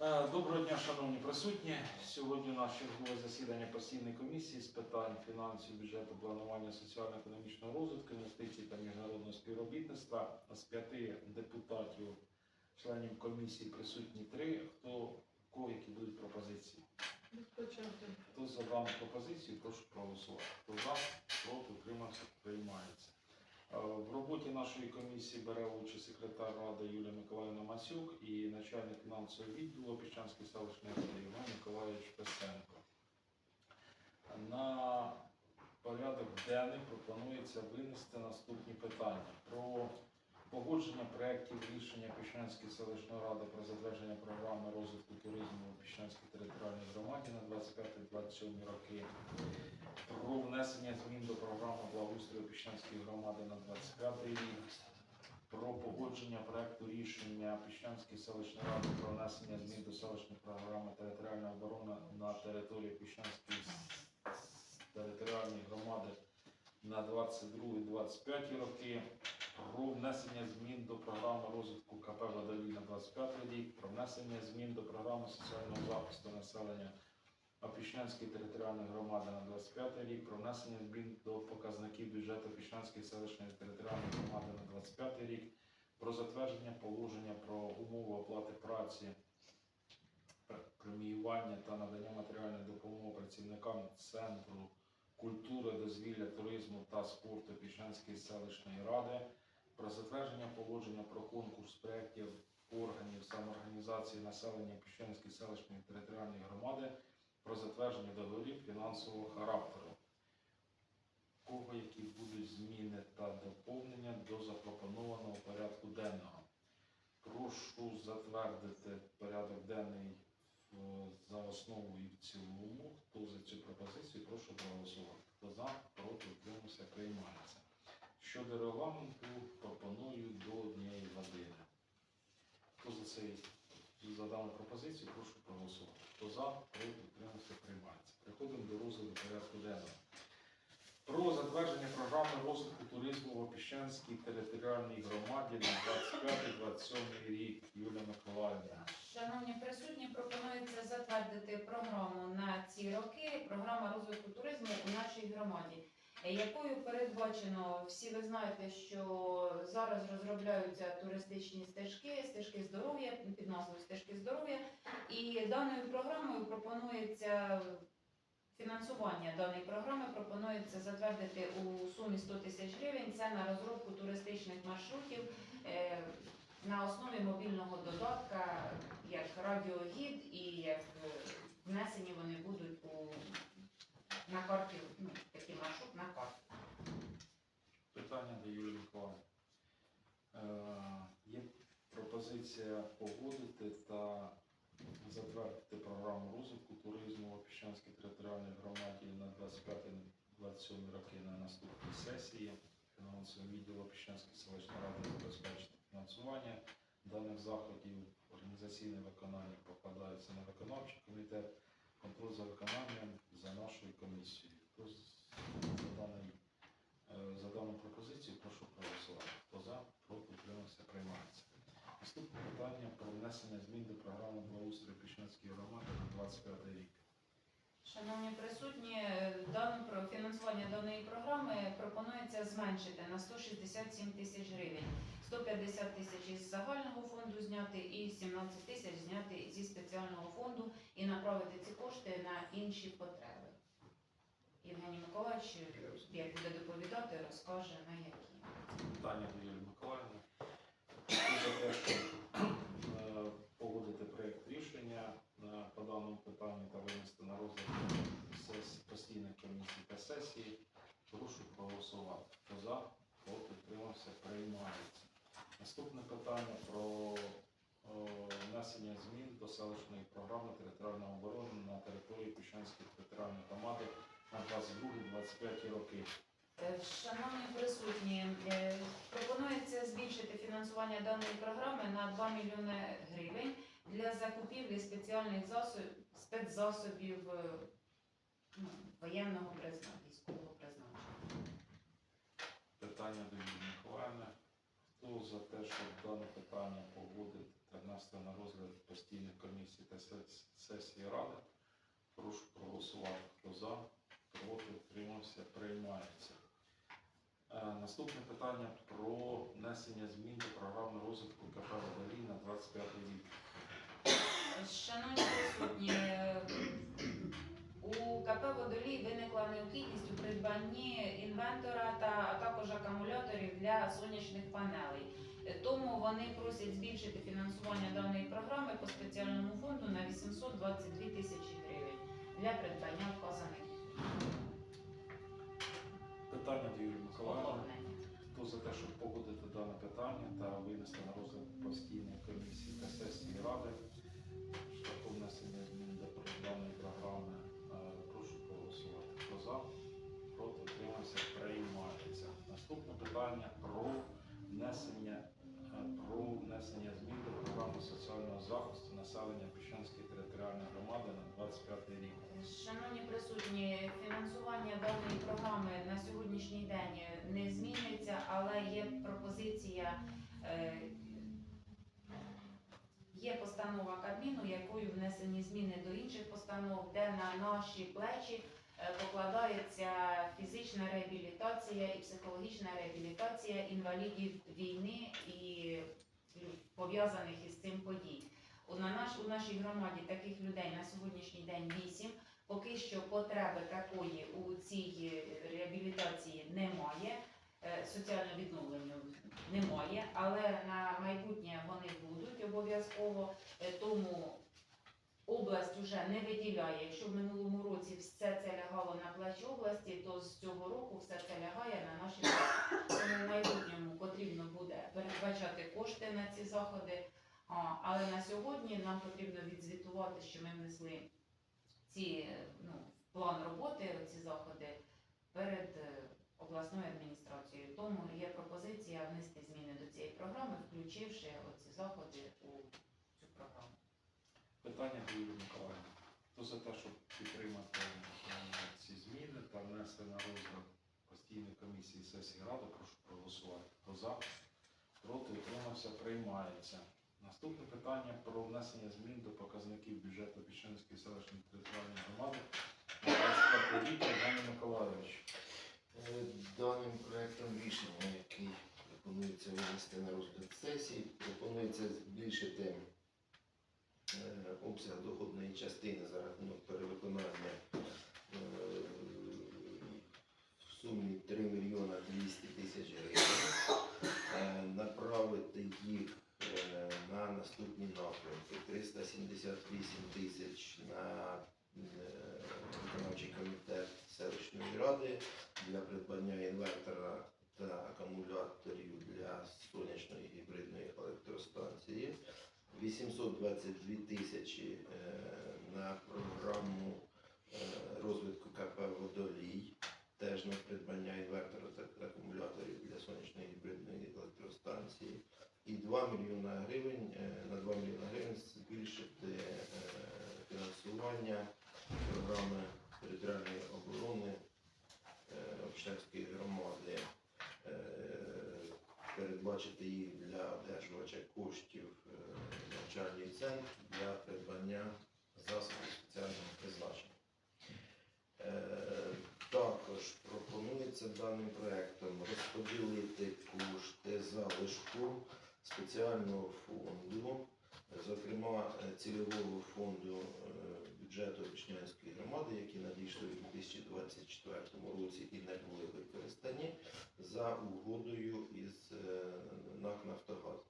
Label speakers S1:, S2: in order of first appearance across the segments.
S1: Е, Доброго дня, шановні присутні. Сьогодні у нас чергове засідання постійної комісії з питань фінансів, бюджету, планування соціально-економічного розвитку, інвестицій та міжнародного співробітництва. З п'яти депутатів, членів комісії присутні три. Хто кого які будуть пропозиції? Хто за дану пропозицію, прошу проголосувати. Хто за, проти, утримався, приймається. Е, В роботі нашої комісії бере участь секретар ради Юлія Миколаївна Масюк і начальник фінансового відділу Піщанської селищної Іван Миколаївич Песенко. На порядок денний пропонується винести наступні питання про погодження проєктів рішення Піщанської селищної ради про затвердження програми розвитку туризму у Піщанській територіальній громаді на 25-27 роки, про внесення змін до програми благоустрою Піщанської громади на 25 рік, про погодження проекту рішення Піщанської селищної ради про внесення змін до селищної програми територіальна оборона на території Піщанської територіальної громади на 22-25 роки, про внесення змін до програми розвитку КП «Водолій» на 25 рік, про внесення змін до програми соціального захисту населення Опішнянської територіальної громади на 25 рік, про внесення змін до показників бюджету Опішнянської селищної територіальної громади на 25 рік, про затвердження положення про умови оплати праці, преміювання та надання матеріальної допомоги працівникам Центру культури, дозвілля, туризму та спорту Пішнянської селищної ради, про затвердження положення про конкурс проєктів органів самоорганізації населення Піщанської селищної територіальної громади про затвердження договорів фінансового характеру. Кого які будуть зміни та доповнення до запропонованого порядку денного? Прошу затвердити порядок денний е, за основу і в цілому. Хто за цю пропозицію, прошу проголосувати. Хто за, проти, утримався, приймається. Щодо регламенту, пропоную до однієї години. Хто за цей за дану пропозицію, прошу проголосувати. Хто за, проти, утримався, приймається. Переходимо до розгляду порядку денного. Про затвердження програми розвитку туризму в Опіщанській територіальній громаді на 25-27 рік. Юлія Миколаївна.
S2: Шановні присутні, пропонується затвердити програму на ці роки. Програма розвитку туризму у нашій громаді, якою передбачено, всі ви знаєте, що зараз розробляються туристичні стежки, стежки здоров'я під назвою стежки здоров'я. І даною програмою пропонується фінансування даної програми пропонується затвердити у сумі 100 тисяч гривень. Це на розробку туристичних маршрутів. е, на основі мобільного додатка, як радіогід і як внесені вони будуть у на карті, ну, такий маршрут на карті.
S1: Питання до Юлії Миколаївни. Е, Є пропозиція погодити та затвердити програму розвитку туризму в Опіщанській територіальній громаді на 25-27 роки на наступній сесії. Фінансовий відділ Опіщанської селищної ради забезпечити фінансування даних заходів. Організаційне виконання покладається на виконавчий комітет. Контроль за виконанням за нашою комісією. За Е, За дану пропозицію прошу проголосувати. Хто за, проти, утримався, приймається. Наступне питання про внесення змін до програми благоустрою Пішнецької громади на 25 рік.
S2: Шановні присутні, про фінансування даної програми пропонується зменшити на 167 тисяч гривень. 150 тисяч із загального фонду зняти і 17 тисяч зняти зі спеціального фонду і направити ці кошти на інші потреби. Євгеній Миколаївич, як буде доповідати, розкаже на які.
S1: Питання до Юлії Миколаївни. Хто за те, погодити проєкт рішення по даному питанню та винести на розгляд сесії постійних комісій та сесії, прошу проголосувати. Хто за, проти, утримався, приймається. Наступне питання про е, внесення змін до селищної програми територіальної оборони на території Піщанської територіальної громади на 22-25 роки.
S2: Е, Шановні присутні, е, пропонується збільшити фінансування даної програми на 2 мільйони гривень для закупівлі спеціальних засобів, спецзасобів е, ну, воєнного призначення, військового призначення.
S1: Питання до Миколаївни. Хто за те, щоб дане питання погодити та внести на розгляд постійних комісій та сесії Ради. Прошу проголосувати. Хто за, проти, утримався, приймається. Е, Наступне питання про внесення змін до програми розвитку КП «Водолій» на 25 рік.
S2: Шановні присутні, е, у КП «Водолій» виникла необхідність у придбанні інвентора та а також акумуляторів для сонячних панелей. Е, Тому вони просять збільшити фінансування даної програми по спеціальному фонду на 822 тисячі гривень для придбання вказаних
S1: Питання до Юрії Миколаївни.
S2: обладнань.
S1: Хто за те, щоб погодити дане питання та винести на розгляд постійної комісії та сесії Ради шляхом внесення змін до даної програми, е, прошу проголосувати. Хто за, проти, утримався, приймається. Наступне питання про внесення е, про внесення змін до програми соціального захисту населення Піщанської територіальної громади на 25 рік.
S2: Шановні присутні, фінансування даної програми на сьогоднішній день не змінюється, але є пропозиція, е, є постанова Кабміну, якою внесені зміни до інших постанов, де на наші плечі е, покладається фізична реабілітація і психологічна реабілітація інвалідів війни і пов'язаних із цим подій. На наш, у нашій громаді таких людей на сьогоднішній день 8. Поки що потреби такої у цій реабілітації немає, е, соціально відновленню немає, але на майбутнє вони будуть обов'язково. Е, Тому область вже не виділяє. Якщо в минулому році все це лягало на плечі області, то з цього року все це лягає на наші. Тому в майбутньому потрібно буде передбачати кошти на ці заходи. Але на сьогодні нам потрібно відзвітувати, що ми внесли ці ну, план роботи, ці заходи перед е, обласною адміністрацією. Тому є пропозиція внести зміни до цієї програми, включивши оці заходи у цю програму.
S1: Питання до Юрії Миколаївни. Хто за те, щоб підтримати е, ці зміни та внести на розгляд постійної комісії сесії Ради, прошу проголосувати. Хто за, проти, утримався, приймається. Наступне питання про внесення змін до показників бюджету Піщанської селищної територіальної громади 25 Миколайович.
S3: Е, Даним проектом рішення, який пропонується винести на розгляд сесії, пропонується збільшити е, обсяг доходної частини за рахунок перевиконання е, в сумі 3 мільйона 200 тисяч гривень, направити їх наступні напрямки 378 тисяч на е, виконавчий комітет селищної ради для придбання інвертора та акумуляторів для сонячної гібридної електростанції, 822 тисячі е, на програму е, розвитку КП Водолій, теж на придбання інвертора та акумуляторів для сонячної гібридної електростанції. І 2 мільйона гривень е, на 2 мільйона гривень збільшити е, фінансування програми територіальної оборони е, Обшевської громади, передбачити їх для одержувача коштів навчальний центр для придбання засобів спеціального призначення. Також пропонується даним проектом розподілити кошти залишку спеціального фонду, зокрема е, цільового фонду е, бюджету Вишнянської громади, які надійшли у 2024 році і не були використані за угодою із е, НАК «Нафтогаз».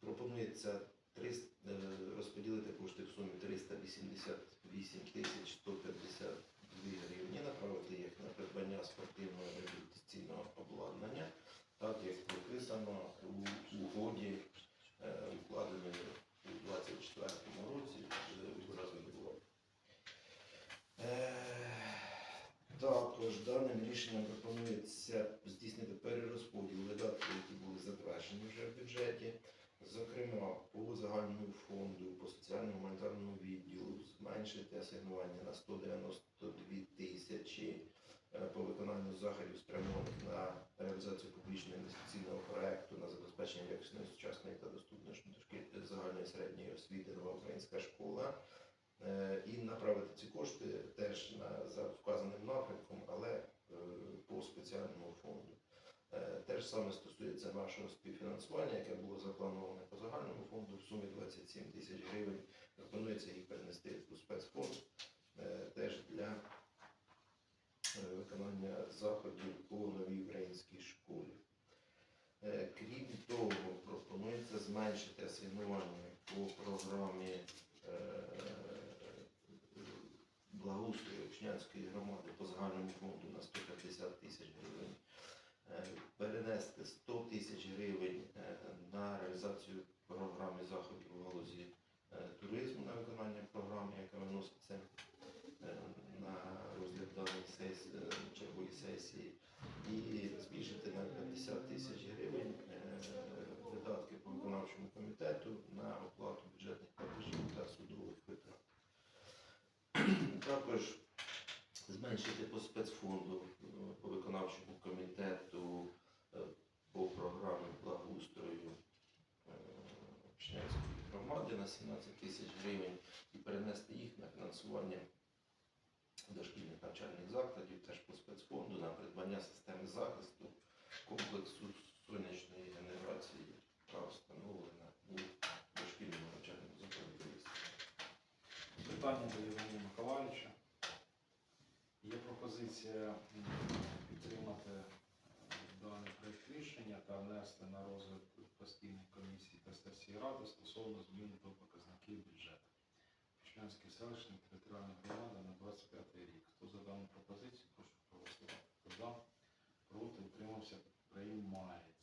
S3: Пропонується 300, е, розподілити кошти в сумі 388 тисяч 152 гривні, направити їх на придбання спортивного реабілітаційного обладнання, так як прописано у угоді, е, укладеної у 2024 році е, відразу не було. Е, Також даним рішенням пропонується здійснити перерозподіл видатків, які були затверджені вже в бюджеті. Зокрема, по загальному фонду, по соціальному гуманітарному відділу зменшити асигнування на 192 тисячі е, по виконанню заходів спрямованих на реалізацію публічного інвестиційного проекту на забезпечення якісної сучасної та доступної дошки- за середньої освіти нова українська школа. Е, І направити ці кошти теж на за вказаним напрямком, але е, по спеціальному фонду. Е, Те ж саме стосується нашого співфінансування, яке було заплановане по загальному фонду в сумі 27 тисяч гривень. Пропонується їх перенести у спецфонд теж для виконання заходів по новій українській школі. Крім того, пропонується зменшити асигнування по програмі благоустрою Учнянської громади по загальному фонду на 150 тисяч гривень, Е, перенести 100 тисяч гривень е, на реалізацію програми заходів у галузі е, туризму на виконання програми, яка виноситься е, на розгляд даної сесії, е, чергової сесії, і збільшити на 50 тисяч гривень е, видатки по виконавчому комітету на оплату бюджетних платежів та судових витрат. Також зменшити по спецфонду е, по виконавчому комітету е, по програмі благоустрою е, Пшнянської громади на 17 тисяч гривень і перенести їх на фінансування дошкільних навчальних закладів, теж по спецфонду на придбання системи захисту комплексу сонячної генерації, яка встановлена у дошкільному навчальному закладі.
S1: Питання до Євгенія пропозиція підтримати е, даний проект рішення та внести на розгляд постійної комісії та сесії ради стосовно зміни до показників бюджету. Пішнянської селищної територіальної громади на 25 рік. Хто за дану пропозицію, прошу проголосувати. Хто за, проти, утримався, приймається.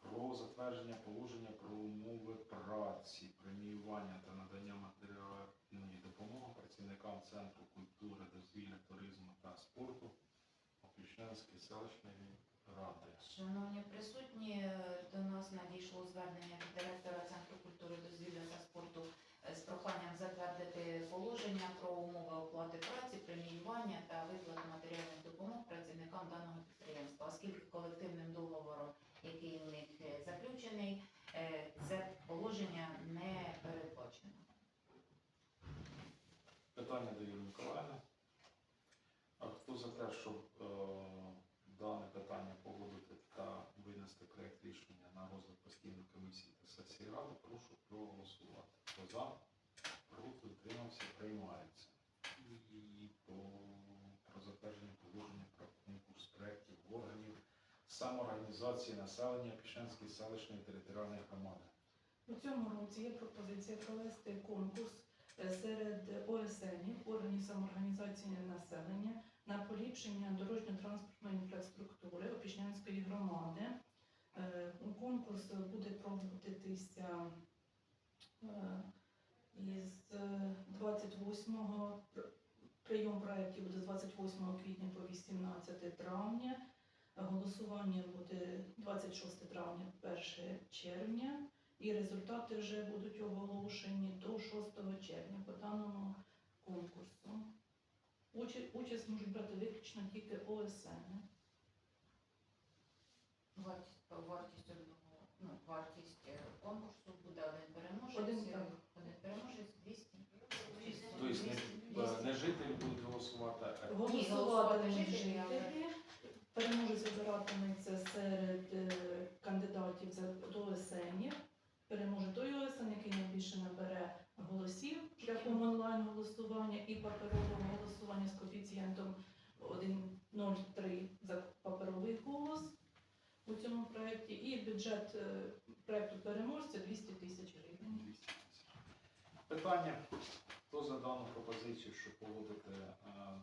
S1: Про затвердження положення про умови праці, преміювання та надання матеріальної допомоги працівникам Центру культури, дозвілля, туризму та спорту Опішнянської селищної ради.
S2: Шановні присутні, до нас надійшло звернення від директора Центру культури, дозвілля та спорту е, з проханням затвердити положення про умови оплати праці, преміювання та виплат матеріальних допомог працівникам даного підприємства, оскільки колективним договором, який у них е, заключений, е, це положення не передбачено.
S1: Питання до Юрії Миколаївни. А хто за те, щоб е, дане питання погодити та винести проєкт рішення на розгляд постійної комісії та сесії ради, прошу проголосувати. Хто за, проти, утримався, приймається. І по, про затвердження положення про конкурс проєктів органів самоорганізації населення Пішенської селищної територіальної громади.
S4: У цьому році є пропозиція провести конкурс е, серед ОСНів, органів самоорганізації населення на поліпшення дорожньо-транспортної інфраструктури Опішнянської громади. Е, Конкурс буде проводитися е, із е, 28-го, прийом проєктів буде з 28 квітня по 18 травня. Голосування буде 26 травня, 1 червня. І результати вже будуть оголошені до 6 червня по даному конкурсу. Участь, можуть брати виключно тільки ОСН.
S2: Вартість, вартість одного, ну, вартість е, конкурсу буде один переможець.
S4: Один.
S2: Один переможець 200.
S1: Не, е, не жителі будуть голосувати, а
S4: Голосувати
S2: голосувати
S4: жителі.
S2: жителі,
S4: Переможець обиратиметься серед е, кандидатів за до ОСНів. Переможе той ОСН, який найбільше набере голосів шляхом онлайн-голосування і паперового голосування з коефіцієнтом 1,03 за паперовий голос у цьому проєкті. І бюджет е, проєкту переможця 200 тисяч гривень.
S1: Питання. За дану пропозицію, щоб погодити е,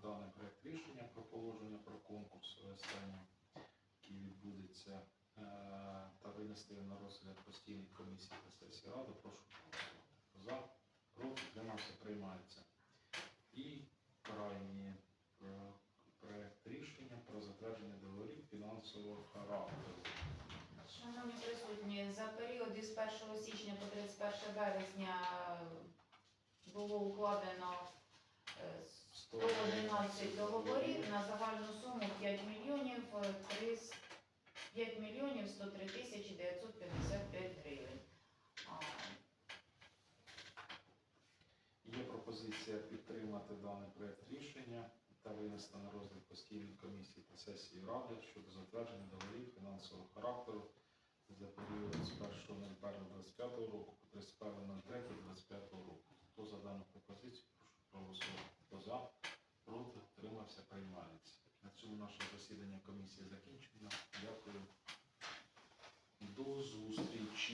S1: даний проект рішення про положення про конкурс ОСН, який відбудеться, е, та винести на розгляд постійної комісії та сесії ради, прошу За, проти, утримався, приймається. І крайній е, проект рішення про затвердження договорів фінансового характеру.
S2: Шановні присутні, за період із 1 січня по 31 вересня було укладено е, 111 договорів на загальну суму 5 мільйонів е, 300 5 мільйонів 103 тисячі 955 гривень. А,
S1: пропозиція підтримати даний проект рішення та винести на розгляд постійної комісії та сесії ради щодо затвердження договорів фінансового характеру за період з 1.01.25 року по 31.03.25 року. Хто за дану пропозицію, прошу проголосувати. Хто за, проти, тримався, приймається. На цьому наше засідання комісії закінчено. Дякую. До зустрічі.